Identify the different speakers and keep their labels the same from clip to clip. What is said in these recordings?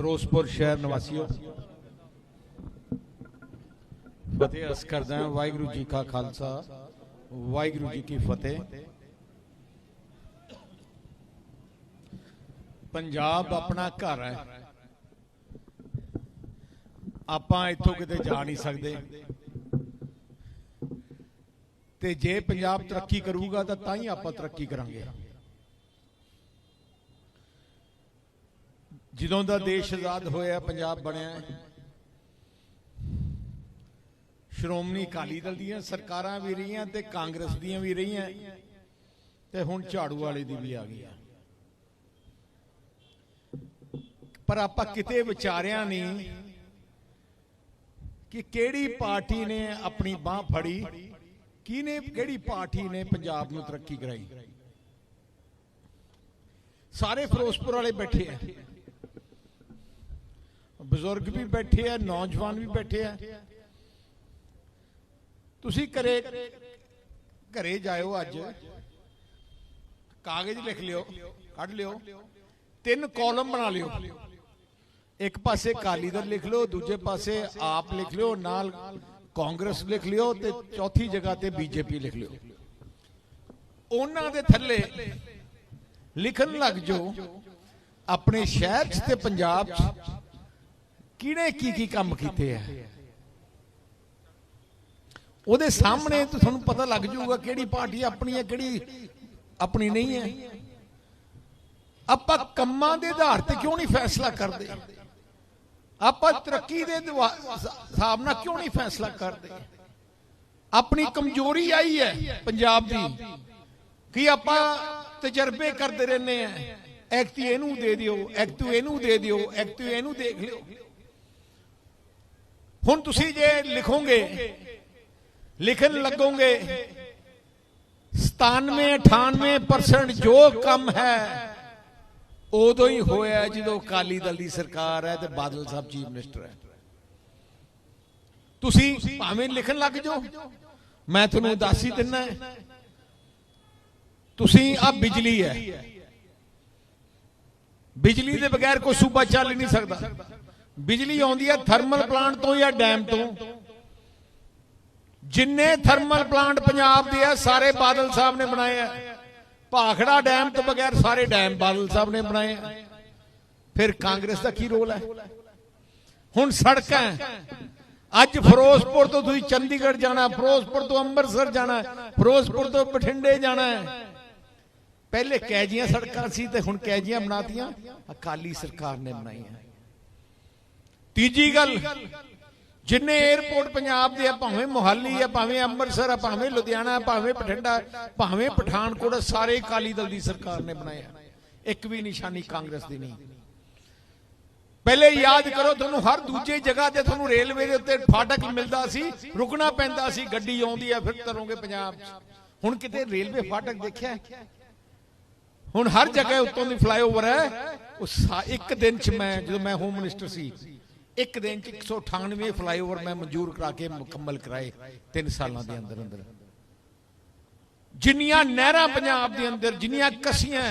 Speaker 1: ਫਿਰੋਜ਼ਪੁਰ ਸ਼ਹਿਰ ਨਿਵਾਸੀਓ। ਫਤਿਹ ਅਰਜ਼ ਕਰਦਾ ਹਾਂ ਵਾਹਿਗੁਰੂ ਜੀ ਕਾ ਖਾਲਸਾ, ਵਾਹਿਗੁਰੂ ਜੀ ਕੀ ਫਤਿਹ। ਪੰਜਾਬ ਆਪਣਾ ਘਰ ਹੈ। ਆਪਾਂ ਇੱਥੋਂ ਕਿਤੇ ਜਾ ਨਹੀਂ ਸਕਦੇ। ਤੇ ਜੇ ਪੰਜਾਬ ਤਰੱਕੀ ਕਰੂਗਾ ਤਾਂ ਤਾਂ ਹੀ ਆਪਾਂ ਤਰੱਕੀ ਕਰਾਂਗੇ। ਜਦੋਂ ਦਾ ਦੇਸ਼ ਆਜ਼ਾਦ ਹੋਇਆ, ਪੰਜਾਬ ਬਣਿਆ ਸ਼੍ਰੋਮਣੀ ਅਕਾਲੀ ਦਲ ਦੀਆਂ ਸਰਕਾਰਾਂ ਵੀ ਰਹੀਆਂ ਤੇ ਕਾਂਗਰਸ ਦੀਆਂ ਵੀ ਰਹੀਆਂ ਤੇ ਹੁਣ ਝਾੜੂ ਵਾਲੇ ਦੀ ਵੀ ਆ ਗਈ ਆ। ਪਰ ਆਪਾਂ ਕਿਤੇ ਵਿਚਾਰਿਆ ਨਹੀਂ ਕਿ ਕਿਹੜੀ ਪਾਰਟੀ ਨੇ ਆਪਣੀ ਬਾਹ ਫੜੀ, ਕਿਹਨੇ, ਕਿਹੜੀ ਪਾਰਟੀ ਨੇ ਪੰਜਾਬ ਨੂੰ ਤਰੱਕੀ ਕਰਾਈ। ਸਾਰੇ ਫਿਰੋਜ਼ਪੁਰ ਵਾਲੇ ਬੈਠੇ ਆ। ਬਜ਼ੁਰਗ ਵੀ ਬੈਠੇ ਆ, ਨੌਜਵਾਨ ਵੀ ਬੈਠੇ ਆ। ਤੁਸੀਂ ਘਰੇ ਘਰੇ ਜਾਇਓ ਅੱਜ। ਕਾਗਜ਼ ਲਿਖ ਲਿਓ, ਕੱਢ ਲਿਓ। ਤਿੰਨ ਕਾਲਮ ਬਣਾ ਲਿਓ। ਇੱਕ ਪਾਸੇ ਅਕਾਲੀ ਦਲ ਲਿਖ ਲਿਓ, ਦੂਜੇ ਪਾਸੇ ਆਪ ਲਿਖ ਲਿਓ, ਨਾਲ ਕਾਂਗਰਸ ਲਿਖ ਲਿਓ ਤੇ ਚੌਥੀ ਜਗ੍ਹਾ ਤੇ ਬੀਜੇਪੀ ਲਿਖ ਲਿਓ। ਉਹਨਾਂ ਦੇ ਥੱਲੇ ਲਿਖਣ ਲੱਗ ਜਾਓ, ਆਪਣੇ ਸ਼ਹਿਰ 'ਚ ਤੇ ਪੰਜਾਬ 'ਚ। ਕਿਹਨੇ ਕੀ ਕੀ ਕੰਮ ਕੀਤੇ ਆ? ਉਹਦੇ ਸਾਹਮਣੇ ਤੁਹਾਨੂੰ ਪਤਾ ਲੱਗ ਜਾਊਗਾ ਕਿਹੜੀ ਪਾਰਟੀ ਆਪਣੀ ਹੈ ਕਿਹੜੀ ਆਪਣੀ ਨਹੀਂ ਹੈ। ਆਪਾਂ ਕੰਮਾਂ ਦੇ ਆਧਾਰ ਤੇ ਕਿਉਂ ਨਹੀਂ ਫੈਸਲਾ ਕਰਦੇ? ਆਪਾਂ ਤਰੱਕੀ ਦੇ ਹਿਸਾਬ ਨਾਲ ਕਿਉਂ ਨਹੀਂ ਫੈਸਲਾ ਕਰਦੇ? ਆਪਣੀ ਕਮਜ਼ੋਰੀ ਆਈ ਹੈ ਪੰਜਾਬ ਦੀ। ਕਿ ਆਪਾਂ ਤਜਰਬੇ ਕਰਦੇ ਰਹਿੰਦੇ ਆ ਐਕਟੀ ਇਹਨੂੰ ਦੇ ਦਿਓ ਐਕਟੂ ਇਹਨੂੰ ਦੇ ਦਿਓ ਐਕਟੂ ਇਹਨੂੰ ਦੇਖ ਲਿਓ। ਹੁਣ ਤੁਸੀਂ ਜੇ ਲਿਖੋਗੇ, ਲਿਖਣ ਲੱਗੋਗੇ 97 98% ਜੋ ਕੰਮ ਹੈ, ਉਦੋਂ ਹੀ ਹੋਇਆ ਜਦੋਂ ਅਕਾਲੀ ਦਲ ਦੀ ਸਰਕਾਰ ਹੈ ਤੇ ਬਾਦਲ ਸਾਹਿਬ ਚੀਫ ਮਿਨਿਸਟਰ ਹੈ। ਤੁਸੀਂ ਭਾਵੇਂ ਲਿਖਣ ਲੱਗ ਜਾਓ, ਮੈਂ ਤੁਹਾਨੂੰ ਦੱਸ ਹੀ ਦਿੰਨਾ ਤੁਸੀਂ ਆ ਬਿਜਲੀ ਹੈ। ਬਿਜਲੀ ਦੇ ਬਗੈਰ ਕੋਈ ਸੂਬਾ ਚੱਲ ਹੀ ਨਹੀਂ ਸਕਦਾ। ਬਿਜਲੀ ਆਉਂਦੀ ਹੈ ਥਰਮਲ ਪਲਾਂਟ ਤੋਂ ਜਾਂ ਡੈਮ ਤੋਂ? ਜਿੰਨੇ ਥਰਮਲ ਪਲਾਂਟ ਪੰਜਾਬ ਦੇ ਆ, ਸਾਰੇ ਬਾਦਲ ਸਾਹਿਬ ਨੇ ਬਣਾਏ ਆ। ਭਾਖੜਾ ਡੈਮ ਤੋਂ ਬਗੈਰ ਸਾਰੇ ਡੈਮ ਬਾਦਲ ਸਾਹਿਬ ਨੇ ਬਣਾਏ ਆ। ਫਿਰ ਕਾਂਗਰਸ ਦਾ ਕੀ ਰੋਲ ਹੈ? ਹੁਣ ਸੜਕਾਂ ਅੱਜ ਫਿਰੋਜ਼ਪੁਰ ਤੋਂ ਤੁਸੀਂ ਚੰਡੀਗੜ੍ਹ ਜਾਣਾ, ਫਿਰੋਜ਼ਪੁਰ ਤੋਂ ਅੰਮ੍ਰਿਤਸਰ ਜਾਣਾ, ਫਿਰੋਜ਼ਪੁਰ ਤੋਂ ਬਠਿੰਡੇ ਜਾਣਾ ਪਹਿਲੇ ਕੈਜੀਆਂ ਸੜਕਾਂ ਸੀ ਤੇ ਹੁਣ ਕੈਜੀਆਂ ਬਣਾਤੀਆਂ। ਅਕਾਲੀ ਸਰਕਾਰ ਨੇ ਬਣਾਈਆਂ। ਤੀਜੀ ਗੱਲ, ਜਿੰਨੇ 에어ਪੋਰਟ ਪੰਜਾਬ ਦੇ ਆ, ਭਾਵੇਂ ਮੁਹਾਲੀ ਆ, ਭਾਵੇਂ ਅੰਮ੍ਰਿਤਸਰ ਆ, ਭਾਵੇਂ ਲੁਧਿਆਣਾ ਭਾਵੇਂ ਬਠਿੰਡਾ ਭਾਵੇਂ ਪਠਾਨਕੋਟ ਸਾਰੇ ਅਕਾਲੀ ਦਲ ਦੀ ਸਰਕਾਰ ਨੇ ਬਣਾਇਆ। ਇੱਕ ਵੀ ਨਿਸ਼ਾਨੀ ਕਾਂਗਰਸ ਦੀ ਨਹੀਂ। ਪਹਿਲੇ ਯਾਦ ਕਰੋ, ਤੁਹਾਨੂੰ ਹਰ ਦੂਜੇ ਜਗ੍ਹਾ ਤੇ ਤੁਹਾਨੂੰ ਰੇਲਵੇ ਦੇ ਉੱਤੇ ਫਾਟਕ ਮਿਲਦਾ ਸੀ, ਰੁਕਣਾ ਪੈਂਦਾ ਸੀ, ਗੱਡੀ ਆਉਂਦੀ ਆ, ਫਿਰ ਤਰੋਂਗੇ ਪੰਜਾਬ ਹੁਣ ਕਿਤੇ ਰੇਲਵੇ ਫਾਟਕ ਦੇਖਿਆ? ਹੁਣ ਹਰ ਜਗ੍ਹਾ ਉੱਤੋਂ ਦੀ ਫਲਾਈਓਵਰ ਹੈ। ਉਹ ਇੱਕ ਦਿਨ 'ਚ ਮੈਂ, ਜਦੋਂ ਮੈਂ ਹੋਮ ਮਿਨਿਸਟਰ ਸੀ ਇੱਕ ਦਿਨ 'ਚ 198 ਫਲਾਈਓਵਰ ਮੈਂ ਮਨਜ਼ੂਰ ਕਰਾ ਕੇ ਮੁਕੰਮਲ ਕਰਾਏ 3 ਸਾਲਾਂ ਦੇ ਅੰਦਰ ਅੰਦਰ। ਜਿੰਨੀਆਂ ਨਹਿਰਾਂ ਪੰਜਾਬ ਦੇ ਅੰਦਰ, ਜਿੰਨੀਆਂ ਕਸੀਆਂ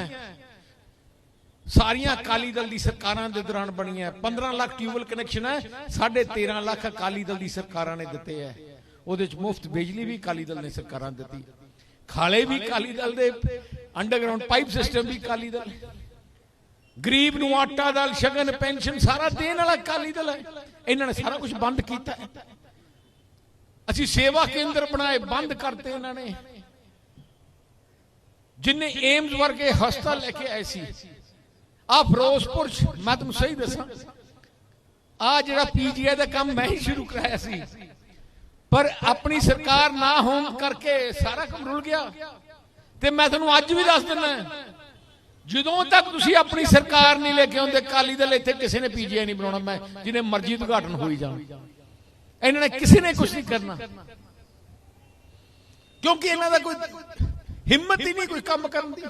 Speaker 1: ਸਾਰੀਆਂ ਅਕਾਲੀ ਦਲ ਦੀ ਸਰਕਾਰਾਂ ਦੇ ਦੌਰਾਨ ਬਣੀਆਂ 15 ਲੱਖ ਟਿਊਬਲ ਕਨੈਕਸ਼ਨ ਹੈ 13.5 ਲੱਖ ਅਕਾਲੀ ਦਲ ਦੀ ਸਰਕਾਰਾਂ ਨੇ ਦਿੱਤੇ ਹੈ ਉਹਦੇ ਚ ਮੁਫਤ ਬਿਜਲੀ ਵੀ ਅਕਾਲੀ ਦਲ ਨੇ ਸਰਕਾਰਾਂ ਦਿੱਤੀ। ਖਾਲੇ ਵੀ ਅਕਾਲੀ ਦਲ ਦੇ ਅੰਡਰਗਰਾਉਂਡ ਪਾਈਪ ਸਿਸਟਮ ਵੀ ਅਕਾਲੀ ਦਲ ਗਰੀਬ ਨੂੰ ਆਟਾ ਦਾਲ, ਸ਼ਗਨ, ਪੈਨਸ਼ਨ, ਸਾਰਾ ਦੇਣ ਵਾਲਾ ਅਕਾਲੀ ਦਲ ਹੈ। ਇਹਨਾਂ ਨੇ ਸਾਰਾ ਕੁਝ ਬੰਦ ਕੀਤਾ ਅਸੀਂ ਸੇਵਾ ਕੇਂਦਰ ਬਣਾਏ, ਬੰਦ ਕਰਤੇ ਇਹਨਾਂ ਨੇ। ਜਿਨਨੇ ਏਮਸ ਵਰਗੇ ਹਸਪਤਾਲ ਲੈ ਕੇ ਆਏ ਸੀ। ਆ ਫਿਰੋਜ਼ਪੁਰ ਮੈਂ ਤੁਹਾਨੂੰ ਸਹੀ ਦੱਸਾਂ ਆ ਜਿਹੜਾ ਪੀਜੀਆਈ ਦਾ ਕੰਮ ਮੈਂ ਹੀ ਸ਼ੁਰੂ ਕਰਾਇਆ ਸੀ। ਪਰ ਆਪਣੀ ਸਰਕਾਰ ਨਾ ਹੋਣ ਕਰਕੇ ਸਾਰਾ ਕੰਮ ਰੁਲ ਗਿਆ। ਤੇ ਮੈਂ ਤੁਹਾਨੂੰ ਅੱਜ ਵੀ ਦੱਸ ਦਿੰਦਾ ਜਦੋਂ ਤੱਕ ਤੁਸੀਂ ਆਪਣੀ ਸਰਕਾਰ ਨਹੀਂ ਲੈ ਕੇ ਆਉਂਦੇ ਕਾਲੀ ਦਲ ਇੱਥੇ ਕਿਸੇ ਨੇ ਪੀਜੀਆਈ ਨਹੀਂ ਬਣਾਉਣਾ, ਮੈਂ ਜਿਹਨੇ ਮਰਜ਼ੀ ਉਦਘਾਟਨ ਹੋਈ ਜਾਣ। ਇਹਨਾਂ ਨੇ ਕਿਸੇ ਨੇ ਕੁਝ ਨਹੀਂ ਕਰਨਾ। ਕਿਉਂਕਿ ਇਹਨਾਂ ਦਾ ਕੋਈ ਹਿੰਮਤ ਹੀ ਨਹੀਂ ਕੋਈ ਕੰਮ ਕਰਨ ਦੀ।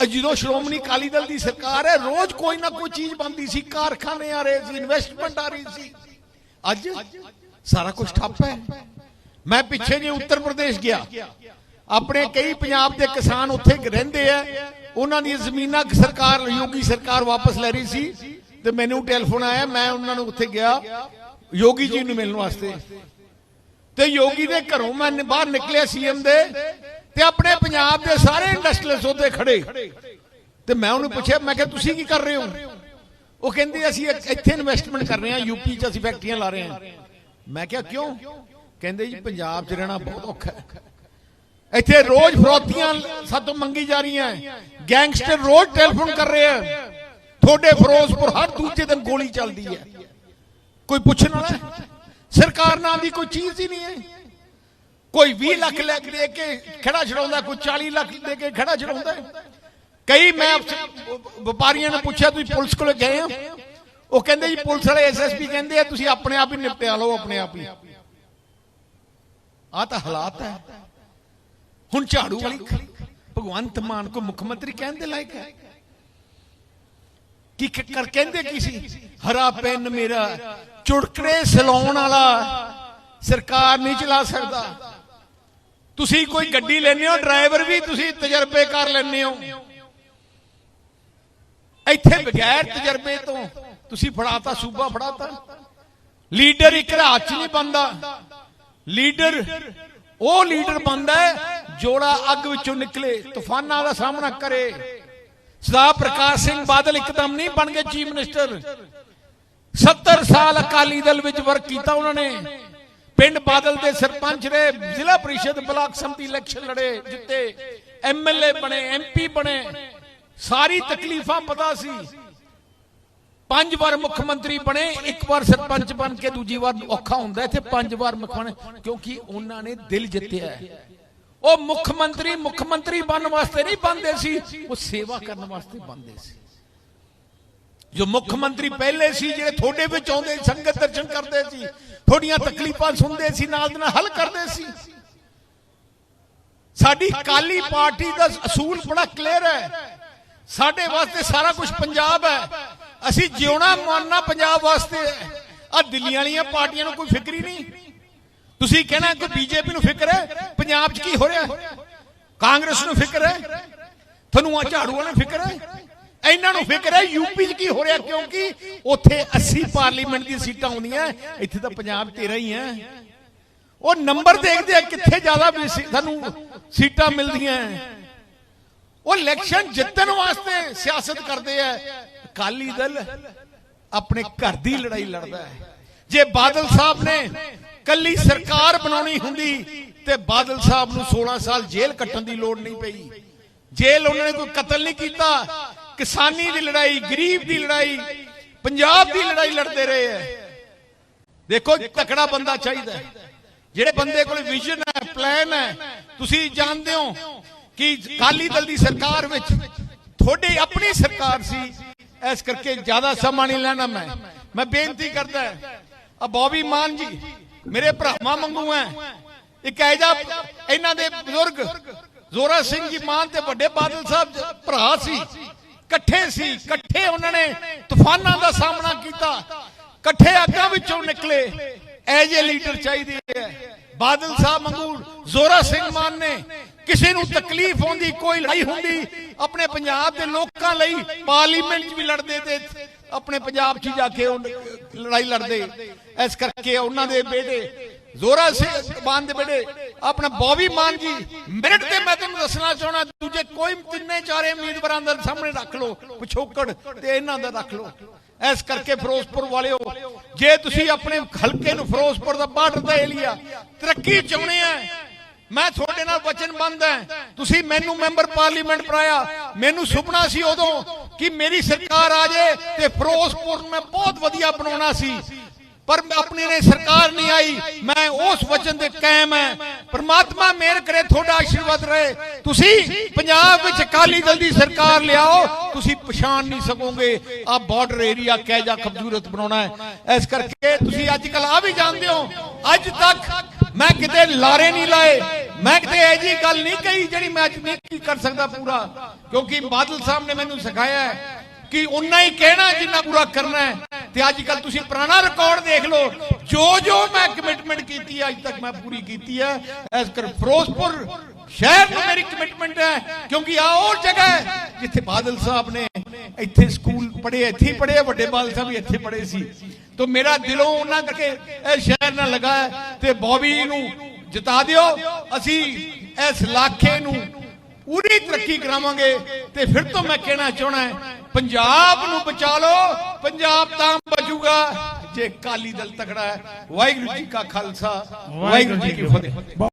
Speaker 1: ਜਦੋਂ ਸ਼੍ਰੋਮਣੀ ਅਕਾਲੀ ਦਲ ਦੀ ਸਰਕਾਰ ਹੈ, ਰੋਜ਼ ਕੋਈ ਨਾ ਕੋਈ ਚੀਜ਼ ਬੰਦੀ ਸੀ, ਕਾਰਖਾਨੇ ਆ ਰਹੇ ਸੀ ਇਨਵੈਸਟਮੈਂਟ ਆ ਰਹੀ ਸੀ। ਅੱਜ ਸਾਰਾ ਕੁਝ ਠੱਪ ਹੈ। ਮੈਂ ਪਿੱਛੇ ਜੇ ਉੱਤਰ ਪ੍ਰਦੇਸ਼ ਗਿਆ। ਆਪਣੇ ਕਈ ਪੰਜਾਬ ਦੇ ਕਿਸਾਨ ਉੱਥੇ ਰਹਿੰਦੇ ਆ। ਉਹਨਾਂ ਦੀਆਂ ਜ਼ਮੀਨਾਂ ਸਰਕਾਰ, ਯੋਗੀ ਸਰਕਾਰ ਵਾਪਸ ਲੈ ਰਹੀ ਸੀ ਤੇ ਮੈਨੂੰ ਟੈਲੀਫੋਨ ਆਇਆ, ਮੈਂ ਉਹਨਾਂ ਨੂੰ ਉੱਥੇ ਗਿਆ, ਯੋਗੀ ਜੀ ਨੂੰ ਮਿਲਣ ਵਾਸਤੇ। ਤੇ ਯੋਗੀ ਦੇ ਘਰੋਂ ਮੈਂ ਬਾਹਰ ਨਿਕਲਿਆ ਸੀਐਮ ਦੇ ਤੇ ਆਪਣੇ ਪੰਜਾਬ ਦੇ ਸਾਰੇ ਇੰਡਸਟਰੀਅਲਿਸਟ ਉੱਤੇ ਖੜੇ। ਤੇ ਮੈਂ ਉਹਨੂੰ ਪੁੱਛਿਆ, ਮੈਂ ਕਿਹਾ, ਤੁਸੀਂ ਕੀ ਕਰ ਰਹੇ ਹੋ? ਉਹ ਕਹਿੰਦੇ, ਅਸੀਂ ਇੱਥੇ- ਇੱਥੇ ਇਨਵੈਸਟਮੈਂਟ ਕਰ ਰਹੇ ਹਾਂ ਯੂਪੀ 'ਚ ਅਸੀਂ ਫੈਕਟਰੀਆਂ ਲਾ ਰਹੇ ਹਾਂ। ਮੈਂ ਕਿਹਾ, ਕਿਉਂ? ਕਹਿੰਦੇ ਜੀ, ਪੰਜਾਬ 'ਚ ਰਹਿਣਾ ਬਹੁਤ ਔਖਾ ਹੈ। ਇੱਥੇ ਰੋਜ਼ ਫਰੋਤੀਆਂ ਸਾਤੋਂ ਮੰਗੀ ਜਾ ਰਹੀਆਂ ਗੈਂਗਸਟਰ ਰੋਜ਼ ਟੈਲੀਫੋਨ ਕਰ ਰਹੇ ਆ ਤੁਹਾਡੇ ਫਿਰੋਜ਼ਪੁਰ ਹਰ ਦੂਜੇ ਦਿਨ ਗੋਲੀ ਚੱਲਦੀ ਹੈ ਕੋਈ ਪੁੱਛਣ ਵਾਲਾ ਸਰਕਾਰ ਨਾਂ ਦੀ ਕੋਈ ਚੀਜ਼ ਹੀ ਨਹੀਂ ਹੈ ਕੋਈ 20 ਲੱਖ ਲੈ ਕੇ ਦੇ ਕੇ ਖੜਾ ਛਡਾਉਂਦਾ, ਕੋਈ 40 ਲੱਖ ਦੇ ਕੇ ਖੜਾ ਛਡਾਉਂਦਾ ਕਈ ਮੈਂ ਵਪਾਰੀਆਂ ਨੂੰ ਪੁੱਛਿਆ, ਤੁਸੀਂ ਪੁਲਿਸ ਕੋਲ ਗਏ ਹੋ? ਉਹ ਕਹਿੰਦੇ ਜੀ, ਪੁਲਿਸ ਵਾਲੇ ਐਸਐਸਪੀ ਕਹਿੰਦੇ ਆ, ਤੁਸੀਂ ਆਪਣੇ ਆਪ ਹੀ ਨਿਪਟਿਆ ਲਓ, ਆਪਣੇ ਆਪ ਹੀ। ਆ ਤਾਂ ਹਾਲਾਤ ਹੈ ਹੁਣ ਝਾੜੂ ਵਾਲੀ ਭਗਵੰਤ ਮਾਨ ਕੋ ਮੁੱਖ ਮੰਤਰੀ ਕਹਿਣ ਦੇ ਲਾਇਕ ਹੈ। ਕੀ ਕਰ ਕਹਿੰਦੇ ਕੀ ਸੀ? ਹਰਾ ਪੈਨ ਮੇਰਾ ਚੁੜਕੜੇ ਸਲਾਉਣ ਵਾਲਾ, ਸਰਕਾਰ ਨਹੀਂ ਚਲਾ ਸਕਦਾ। ਤੁਸੀਂ ਕੋਈ ਗੱਡੀ ਲੈਣੇ ਹੋ, ਡਰਾਈਵਰ ਵੀ ਤੁਸੀਂ ਤਜਰਬੇ ਕਰ ਲੈਣੇ ਹੋ। ਇੱਥੇ ਬਗੈਰ ਤਜਰਬੇ ਤੋਂ ਤੁਸੀਂ ਫੜਾਤਾ, ਸੂਬਾ ਫੜਾਤਾ। ਲੀਡਰ ਇੱਕ ਰਾਤ ਚ ਨਹੀਂ ਬੰਦਾ ਲੀਡਰ ਉਹ ਲੀਡਰ ਬੰਦਾ ਜੋੜਾ ਅੱਗ ਵਿੱਚੋਂ ਨਿਕਲੇ, ਤੂਫਾਨਾਂ ਦਾ ਸਾਹਮਣਾ ਕਰੇ। ਸਰਦਾਰ ਪ੍ਰਕਾਸ਼ ਸਿੰਘ ਬਾਦਲ ਇੱਕਦਮ ਨਹੀਂ ਬਣ ਗਏ ਚੀਫ ਮਿਨਿਸਟਰ। 70 ਸਾਲ ਅਕਾਲੀ ਦਲ ਵਿੱਚ ਵਰਕ ਕੀਤਾ ਉਹਨਾਂ ਨੇ। ਪਿੰਡ ਬਾਦਲ ਦੇ ਸਰਪੰਚ ਰਹੇ, ਜ਼ਿਲ੍ਹਾ ਪ੍ਰੀਸ਼ਦ ਬਲਾਕ ਸੰਮਤੀ ਇਲੈਕਸ਼ਨ ਲੜੇ, ਜਿੱਤੇ। ਐਮਐਲਏ ਬਣੇ ਐਮਪੀ ਬਣੇ। ਸਾਰੀ ਤਕਲੀਫਾਂ ਪਤਾ ਸੀ। ਪੰਜ ਵਾਰ ਮੁੱਖ ਮੰਤਰੀ ਬਣੇ, ਇੱਕ ਵਾਰ ਸਰਪੰਚ ਬਣ ਕੇ, ਦੂਜੀ ਵਾਰ ਔਖਾ ਹੁੰਦਾ, ਇੱਥੇ ਪੰਜ ਵਾਰ ਮੁੱਖ ਮੰਤਰੀ ਕਿਉਂਕਿ ਉਹਨਾਂ ਨੇ ਦਿਲ ਜਿੱਤਿਆ ਹੈ। ਉਹ ਮੁੱਖ ਮੰਤਰੀ ਮੁੱਖ ਮੰਤਰੀ ਬਣਨ ਵਾਸਤੇ ਨਹੀਂ ਬਣਦੇ ਸੀ, ਉਹ ਸੇਵਾ ਕਰਨ ਵਾਸਤੇ ਬਣਦੇ ਸੀ। ਜੋ ਮੁੱਖ ਮੰਤਰੀ ਪਹਿਲੇ ਸੀ, ਜਿਹੜੇ ਤੁਹਾਡੇ ਵਿੱਚ ਆਉਂਦੇ, ਸੰਗਤ ਦਰਸ਼ਨ ਕਰਦੇ ਸੀ, ਤੁਹਾਡੀਆਂ ਤਕਲੀਫਾਂ ਸੁਣਦੇ ਸੀ, ਨਾਲ ਦੇ ਨਾਲ ਹੱਲ ਕਰਦੇ ਸੀ। ਸਾਡੀ ਕਾਲੀ ਪਾਰਟੀ ਦਾ ਅਸੂਲ ਬੜਾ ਕਲੀਅਰ ਹੈ। ਸਾਡੇ ਵਾਸਤੇ ਸਾਰਾ ਕੁਝ ਪੰਜਾਬ ਹੈ। ਅਸੀਂ ਜਿਉਣਾ ਮਾਨਣਾ ਪੰਜਾਬ ਵਾਸਤੇ ਹੈ। ਆ ਦਿੱਲੀ ਵਾਲੀਆਂ ਪਾਰਟੀਆਂ ਨੂੰ ਕੋਈ ਫਿਕਰ ਹੀ ਨਹੀਂ। ਤੁਸੀਂ ਕਹਿਣਾ ਕਿ ਬੀਜੇਪੀ ਨੂੰ ਫਿਕਰ ਹੈ? ਪੰਜਾਬ 'ਚ ਕੀ ਹੋ ਰਿਹਾ? ਹੈ? ਕਾਂਗਰਸ ਨੂੰ ਫਿਕਰ ਹੈ? ਤੁਹਾਨੂੰ ਆ ਝਾੜੂ ਵਾਲਿਆਂ ਨੂੰ ਫਿਕਰ ਹੈ? ਇਹਨਾਂ ਨੂੰ ਫਿਕਰ ਹੈ? ਯੂਪੀ 'ਚ ਕੀ ਹੋ ਰਿਹਾ? ਕਿਉਂਕਿ ਉੱਥੇ 80 ਪਾਰਲੀਮੈਂਟ ਦੀਆਂ ਸੀਟਾਂ ਆਉਂਦੀਆਂ ਇੱਥੇ ਤਾਂ ਪੰਜਾਬ ਤੇਰਾ ਹੀ ਹੈ। ਉਹ ਨੰਬਰ ਦੇਖਦੇ ਆ ਕਿੱਥੇ ਜ਼ਿਆਦਾ ਸਾਨੂੰ ਸੀਟਾਂ ਮਿਲਦੀਆਂ। ਉਹ ਇਲੈਕਸ਼ਨ ਜਿੱਤਣ ਵਾਸਤੇ ਸਿਆਸਤ ਕਰਦੇ ਆ। ਅਕਾਲੀ ਦਲ ਆਪਣੇ ਘਰ ਦੀ ਲੜਾਈ ਲੜਦਾ ਹੈ। ਜੇ ਬਾਦਲ ਸਾਹਿਬ ਨੇ ਕੱਲੀ ਸਰਕਾਰ ਬਣਾਉਣੀ ਹੁੰਦੀ ਤੇ ਬਾਦਲ ਸਾਹਿਬ ਨੂੰ 16 ਸਾਲ ਜੇਲ੍ਹ ਕੱਟਣ ਦੀ ਲੋੜ ਨਹੀਂ ਪਈ। ਜੇਲ੍ਹ ਉਹਨਾਂ ਨੇ ਕੋਈ ਕਤਲ ਨਹੀਂ ਕੀਤਾ ਕਿਸਾਨੀ ਦੀ ਲੜਾਈ ਗਰੀਬ ਦੀ ਲੜਾਈ ਪੰਜਾਬ ਦੀ ਲੜਾਈ ਲੜਦੇ ਰਹੇ ਹੈ। ਦੇਖੋ ਤਕੜਾ ਬੰਦਾ ਚਾਹੀਦਾ। ਜਿਹੜੇ ਬੰਦੇ ਕੋਲ ਵਿਜ਼ਨ ਹੈ ਪਲਾਨ ਹੈ ਤੁਸੀਂ ਜਾਣਦੇ ਹੋ ਕਿ ਕਾਲੀ ਦਲ ਦੀ ਸਰਕਾਰ ਵਿੱਚ ਤੁਹਾਡੀ ਆਪਣੀ ਸਰਕਾਰ ਸੀ। ਇਸ ਕਰਕੇ ਜ਼ਿਆਦਾ ਸਮਾਂ ਨਹੀਂ ਲੈਣਾ ਮੈਂ। ਮੈਂ ਬੇਨਤੀ ਕਰਦਾ ਆ ਬੌਬੀ ਮਾਨ ਜੀ, ਮੇਰੇ ਭਰਾਵਾਂ ਵਾਂਗੂ ਹੈ ਇੱਕ ਐਜਾ ਇਹਨਾਂ ਦੇ ਬਜ਼ੁਰਗ, ਜ਼ੋਰਾ ਸਿੰਘ ਜੀ ਮਾਨ ਤੇ ਵੱਡੇ ਬਾਦਲ ਸਾਹਿਬ ਭਰਾ ਸੀ। ਇਕੱਠੇ ਸੀ, ਇਕੱਠੇ ਉਹਨਾਂ ਨੇ ਤੂਫਾਨਾਂ ਦਾ ਸਾਹਮਣਾ ਕੀਤਾ। ਇਕੱਠੇ ਅੱਗਾਂ ਵਿੱਚੋਂ ਨਿਕਲੇ। ਐਜੇ ਲੀਡਰ ਚਾਹੀਦੇ ਹੈ ਬਾਦਲ ਸਾਹਿਬ ਵਾਂਗੂ ਜ਼ੋਰਾ ਸਿੰਘ ਮਾਨ ਨੇ ਕਿਸੇ ਨੂੰ ਤਕਲੀਫ ਹੁੰਦੀ ਕੋਈ ਲੜਾਈ ਹੁੰਦੀ, ਆਪਣੇ ਪੰਜਾਬ ਦੇ ਲੋਕਾਂ ਲਈ ਪਾਰਲੀਮੈਂਟ 'ਚ ਵੀ ਲੜਦੇ ਤੇ ਆਪਣੇ ਪੰਜਾਬ 'ਚ ਜਾ ਕੇ ਲੜਾਈ ਲੜਦੇ। ਇਸ ਕਰਕੇ ਉਹਨਾਂ ਦੇ ਬੇਟੇ ਜ਼ੋਰਾ ਸਿੰਘ ਮਾਨ ਦੇ ਬੇਟੇ, ਆਪਣਾ ਬੌਬੀ ਮਾਨ ਜੀ ਮਿੰਟ ਤੇ ਮੈਂ ਤੁਹਾਨੂੰ ਦੱਸਣਾ ਚਾਹਣਾ ਦੂਜੇ ਕੋਈ ਤਿੰਨੇ ਚਾਰੇ ਉਮੀਦਵਾਰਾਂ ਦਾ ਸਾਹਮਣੇ ਰੱਖ ਲਓ, ਪਿਛੋਕੜ ਤੇ ਇਹਨਾਂ ਦਾ ਰੱਖ ਲਓ। ਇਸ ਕਰਕੇ ਫਿਰੋਜ਼ਪੁਰ ਵਾਲਿਓ, ਜੇ ਤੁਸੀਂ ਆਪਣੇ ਹਲਕੇ ਨੂੰ ਫਿਰੋਜ਼ਪੁਰ ਦਾ ਬਾਰਡਰ ਦਾ ਏਰੀਆ ਤਰੱਕੀ ਚਾਹੁੰਦੇ ਆ ਮੈਂ ਤੁਹਾਡੇ ਨਾਲ ਵਚਨਬੰਦ ਹਾਂ। ਤੁਸੀਂ ਮੈਨੂੰ ਮੈਂਬਰ ਪਾਰਲੀਮੈਂਟ ਬਣਾਇਆ। ਮੈਨੂੰ ਸੁਪਨਾ ਸੀ ਉਦੋਂ ਕਿ ਮੇਰੀ ਸਰਕਾਰ ਆ ਜਾਏ ਤੇ ਫਿਰੋਜ਼ਪੁਰ ਮੈਂ ਬਹੁਤ ਵਧੀਆ ਬਣਾਉਣਾ ਸੀ। ਪਰ ਆਪਣੀ ਨੇ ਸਰਕਾਰ ਨਹੀਂ ਆਈ। ਮੈਂ ਉਸ ਵਚਨ ਦੇ ਕਾਇਮ ਹੈ। ਪ੍ਰਮਾਤਮਾ ਮਿਹਰ ਕਰੇ, ਤੁਹਾਡਾ ਆਸ਼ੀਰਵਾਦ ਰਹੇ। ਤੁਸੀਂ ਪੰਜਾਬ ਵਿੱਚ ਅਕਾਲੀ ਦਲ ਦੀ ਸਰਕਾਰ ਲਿਆਓ। ਤੁਸੀਂ ਪਛਾਣ ਨਹੀਂ ਸਕੋਗੇ। ਆ ਬਾਰਡਰ ਏਰੀਆ ਕਹਿ ਜਾ ਖੂਬਸੂਰਤ ਬਣਾਉਣਾ ਹੈ। ਇਸ ਕਰਕੇ ਤੁਸੀਂ ਅੱਜ ਕੱਲ ਆ ਵੀ ਜਾਣਦੇ ਹੋ। ਅੱਜ ਤੱਕ ਮੈਂ ਕਿਤੇ ਲਾਰੇ ਨਹੀਂ ਲਾਏ। ਮੈਂ ਕਿਤੇ ਇਹ ਜੀ ਗੱਲ ਨਹੀਂ ਕਹੀ ਜਿਹੜੀ ਮੈਂ ਅੱਜ ਨਹੀਂ ਕਰ ਸਕਦਾ ਪੂਰਾ। ਕਿਉਂਕਿ ਬਾਦਲ ਸਾਹਿਬ ਨੇ ਮੈਨੂੰ ਸਿਖਾਇਆ ਹੈ ਕਿ ਉਨਾ ਹੀ ਕਹਿਣਾ ਜਿੰਨਾ ਪੂਰਾ ਕਰਨਾ ਹੈ। ਤੇ ਅੱਜ ਕੱਲ ਤੁਸੀਂ ਪੁਰਾਣਾ ਰਿਕਾਰਡ ਦੇਖ ਲਓ। ਜੋ ਜੋ ਮੈਂ ਕਮਿਟਮੈਂਟ ਕੀਤੀ ਹੈ, ਅੱਜ ਤੱਕ ਮੈਂ ਪੂਰੀ ਕੀਤੀ ਹੈ। ਇਸ ਕਰ ਫਿਰੋਜ਼ਪੁਰ ਸ਼ਹਿਰ ਨੂੰ ਮੇਰੀ ਕਮਿਟਮੈਂਟ ਹੈ। ਕਿਉਂਕਿ ਆ ਉਹ ਜਗ੍ਹਾ ਹੈ ਜਿੱਥੇ ਬਾਦਲ ਸਾਹਿਬ ਨੇ ਇੱਥੇ ਸਕੂਲ ਪੜ੍ਹੇ ਇੱਥੇ ਪੜ੍ਹੇ ਵੱਡੇ ਬਾਦਲ ਸਾਹਿਬ ਵੀ ਇੱਥੇ ਪੜ੍ਹੇ ਸੀ। ਤੋਂ ਮੇਰਾ ਦਿਲੋਂ ਉਹਨਾਂ ਕਰਕੇ ਇਹ ਸ਼ਹਿਰ ਨਾਲ ਲਗਾ ਤੇ ਬੌਬੀ ਨੂੰ ਜਿਤਾ ਦਿਓ। ਅਸੀਂ ਇਸ ਇਲਾਕੇ ਨੂੰ ਪੂਰੀ ਤਰੱਕੀ ਕਰਾਵਾਂਗੇ ਤੇ ਫਿਰ ਤੋਂ ਮੈਂ ਕਹਿਣਾ ਚਾਹਣਾ ਪੰਜਾਬ ਨੂੰ ਬਚਾ ਲਓ। ਪੰਜਾਬ ਤਾਂ ਬਚੂਗਾ ਜੇ ਕਾਲੀ ਦਲ ਤਕੜਾ ਹੈ। ਵਾਹਿਗੁਰੂ ਜੀ ਕਾ ਖਾਲਸਾ, ਵਾਹਿਗੁਰੂ ਜੀ ਕੀ ਫਤਿਹ।